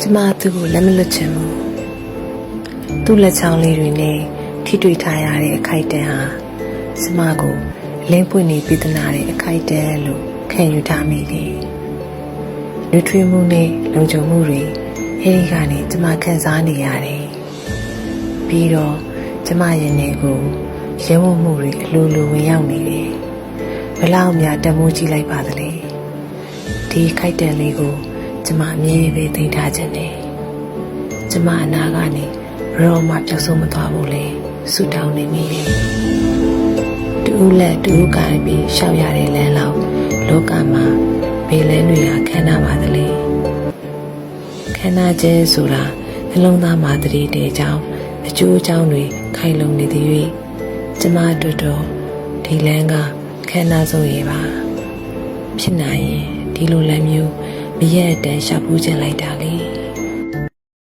ကျမသူ့ကိုလက်မလွတ်ချင်ဘူးသူ့လက်ချောင်းလေးတွေနဲ့ထိတွေ့ထားရတဲ့အခိုက်အတန့်ဟာကျမကိုလင်းပွင့်နေပြည်တနာတဲ့အခိုက်အတန့်လို့ခံယူထားမိတယ်လူထွေးမှုနဲ့လုံခြုံမှုတွေအဲဒီကနေကျမခံစားနေရတယ်ပြီးတော့ကျမရဲ့နေကိုရဲဝံ့မှုတွေအလိုလိုဝင်ရောက်နေတယ်ဘလောက်များတမိုးကြီးလိုက်ပါသလဲဒီခိုက်တန်လေးကို ကျမအမြဲပဲသိထားခြင်းနဲ့ကျမအနာကနေဘရောမှပြောက်ဆုံးမသွားဘူးလေဆူတောင်းနေမိတယ်တူလက်တူကိုင်ပြီးရှောက်ရတဲ့လမ်းလောက်လောကမှာဘေးလန်းတွေဟာခမ်းနားပါသလဲခမ်းနားခြင်းဆိုတာနှလုံးသားမှာတည်းတည်းကြောင်းအကျိုးအကြောင်းတွေခိုင်လုံနေသည်၍ကျမတို့တော့ဒီလမ်းကခမ်းနားဆုံးရေးပါဖြစ်နိုင်ရင်ဒီလိုလမ်းမျိုး မရက်အတန်းရှာပူးခြင်းလိုက်တာလေ